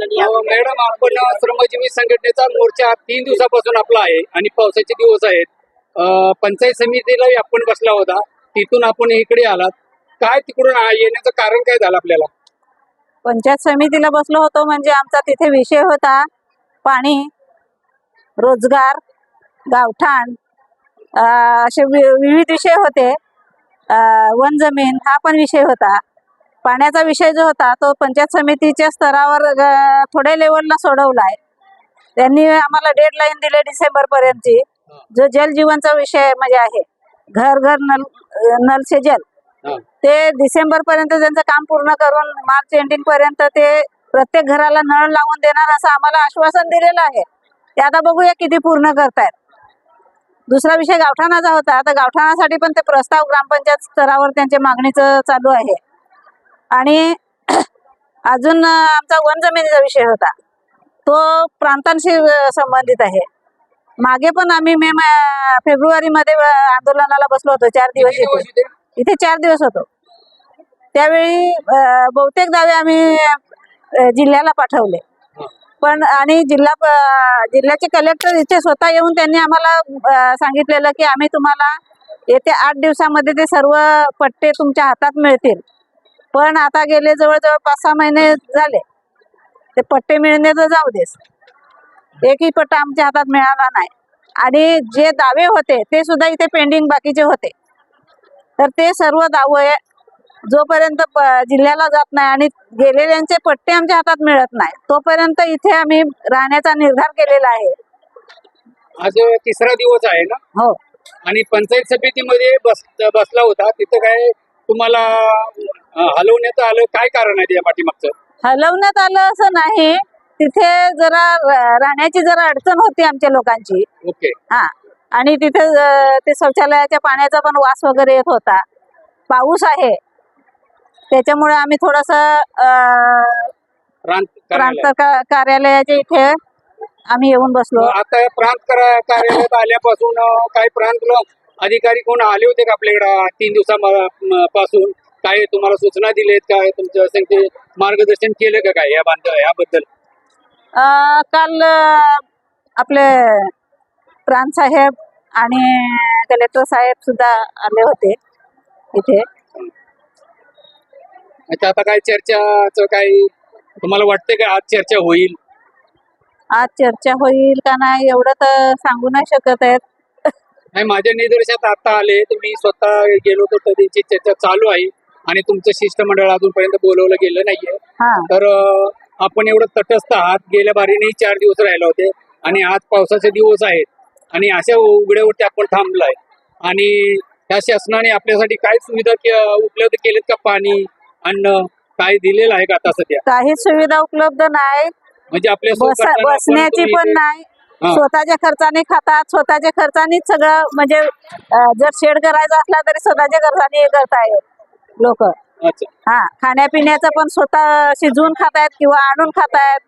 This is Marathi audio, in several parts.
मॅडम आपण श्रमजीवी संघटनेचा मोर्चा तीन दिवसापासून आपला आहे आणि पावसाचे दिवस आहेत. पंचायत समितीलाही आपण बसला होता. तिथून आपण इकडे आलात. काय तिकडून येण्याचं कारण काय झालं आपल्याला? पंचायत समितीला बसलो होतो म्हणजे आमचा तिथे विषय होता. पाणी रोजगार गावठाण असे विविध विषय होते. वन जमीन हा पण विषय होता. पाण्याचा विषय जो होता तो पंचायत समितीच्या स्तरावर थोड्या लेवलला सोडवला आहे त्यांनी आम्हाला डेडलाईन दिली डिसेंबर पर्यंतची. जो जल जीवनचा विषय म्हणजे आहे घर घर नल नल से जल. ते डिसेंबर पर्यंत त्यांचं काम पूर्ण करून मार्च एंडिंग पर्यंत ते प्रत्येक घराला नळ लावून देणार असं आम्हाला आश्वासन दिलेलं आहे. ते आता बघूया किती पूर्ण करतायत. दुसरा विषय गावठाणाचा होता. आता गावठाणासाठी पण ते प्रस्ताव ग्रामपंचायत स्तरावर त्यांच्या मागणीचं चालू आहे. आणि अजून आमचा वन जमिनीचा विषय होता. तो प्रांतांशी संबंधित आहे. मागे पण आम्ही मे फेब्रुवारी मध्ये आंदोलनाला बसलो होतो. चार दिवस इथे. इथे? चार दिवस होतो. त्यावेळी बहुतेक दावे आम्ही जिल्ह्याला पाठवले. पण आणि जिल्हा जिल्ह्याचे कलेक्टर इथे स्वतः येऊन त्यांनी आम्हाला सांगितलेलं की आम्ही तुम्हाला येत्या आठ दिवसामध्ये ते सर्व पट्टे तुमच्या हातात मिळतील. पण आता गेले जवळजवळ पाच सहा महिने झाले. ते पट्टे मिळणे तर जाऊ देस. एकही पट्टा आमच्या हातात मिळाला नाही. आणि जे दावे होते ते सुद्धा इथे पेंडिंग बाकीचे होते. तर ते सर्व दावे जोपर्यंत जिल्ह्याला जात नाही आणि गेलेल्यांचे पट्टे आमच्या हातात मिळत नाही तोपर्यंत इथे आम्ही राहण्याचा निर्धार केलेला आहे. आज तिसरा दिवस आहे ना? हो. आणि पंचायत समितीमध्ये बस बसला होता. तिथं काय तुम्हाला हलवण्यात आलं. काय कारण आहे त्या पाठीमागचं? हलवण्यात आलं असं नाही. तिथे जरा राहण्याची जरा अडचण होती आमच्या लोकांची. ओके. हा. आणि तिथे ते शौचालयाच्या पाण्याचा पण वास वगैरे येत होता. पाऊस आहे. त्याच्यामुळे आम्ही थोडस प्रांत कार्यालयाच्या इथे आम्ही येऊन बसलो. आता प्रांत करा- कार्यालयात आल्यापासून काही प्रांत अधिकारी कोण आले होते का आपल्याकडं? तीन दिवसापासून काय तुम्हाला सूचना दिलेत काय तुमच्या संख्ये मार्गदर्शन केलं का काय या बांध याबद्दल? काल आपले प्रांत साहेब आणि कलेक्टर साहेब सुद्धा आले होते इथे. अच्छा आता काय चर्चाचं काही तुम्हाला वाटतंय का आज चर्चा होईल? आज चर्चा होईल का नाही एवढं तर सांगू नाही शकत आहेत. नाही माझ्या निदर्शनात आता आले. तर मी स्वतः गेलो तर त्यांची चर्चा चालू आहे. आणि तुमचं शिष्टमंडळ अजूनपर्यंत बोलवलं गेलं नाहीये. हा. तर आपण एवढं तटस्थ आहात. गेल्या बारीनेही चार दिवस राहिले होते. आणि आज पावसाचे दिवस आहेत. आणि अशा उघड्यावरती आपण थांबलाय. आणि त्या शासनाने आपल्यासाठी काय सुविधा उपलब्ध केलेत का? पाणी अन्न काय दिलेलं आहे का आता सध्या? काहीच सुविधा उपलब्ध नाही. म्हणजे आपल्या बसण्याची पण नाही. स्वतःच्या खर्चाने खातात. स्वतःच्या खर्चानीच सगळं म्हणजे जर शेड करायचं असला तरी स्वतःच्या खर्चाने हे करतायत लोक. हा खाण्यापिण्याचं पण स्वतः शिजवून खातायत किंवा आणून खातायत.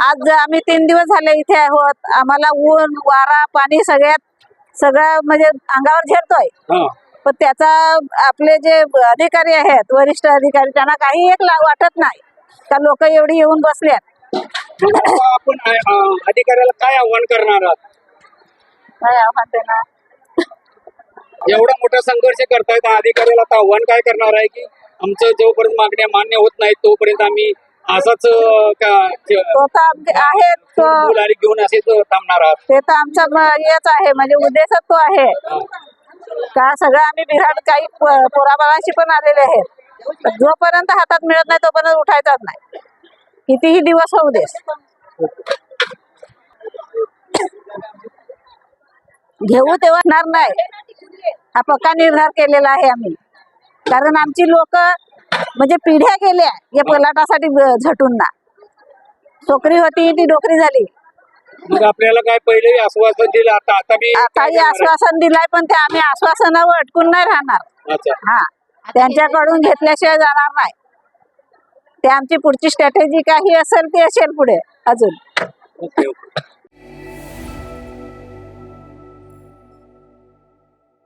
आज आम्ही तीन दिवस झाले इथे आहोत आम्हाला ऊन वारा पाणी सगळ्यात सगळं म्हणजे अंगावर झेरतोय. पण त्याचा आपले जे अधिकारी आहेत वरिष्ठ अधिकारी त्यांना काही एक वाटत नाही. का लोक एवढी येऊन बसल्यात. आपण अं, अधिकाऱ्याला काय आव्हान करणार आहात? काय आव्हान देणार? एवढा मोठा संघर्ष करतायत अधिकाऱ्याला आता आव्हान काय करणार आहे की आमचं जोपर्यंत मागण्या मान्य होत नाहीत तोपर्यंत आम्ही असाच का आहेत फुलहारी घेऊन असेच थांबणार आहात. ते तर आमचा हेच आहे म्हणजे उद्देशच तो आहे. का सगळं आम्ही बिराड काही पोराबाळाशी पण आलेले आहेत. जोपर्यंत हातात मिळत नाही तोपर्यंत उठायचाच नाही. कितीही दिवस होऊ देस. घेऊ तेव्हा नाही. हा पक्का निर्धार केलेला आहे आम्ही. कारण आमची लोक म्हणजे पिढ्या गेल्या या पलाटासाठी ब- झटून. ना छोकरी होती ती डोकरी झाली. मग आपल्याला काय पहिले आश्वासन दिलं? आता आता मी हे आहे? आश्वासन दिलाय पण ते आम्ही आश्वासनावर अटकून नाही राहणार. अच्छा. हा. त्यांच्याकडून घेतल्याशिवाय जाणार नाही. ते आमची पुढची स्ट्रॅटेजी काही असेल ती असेल पुढे अजून.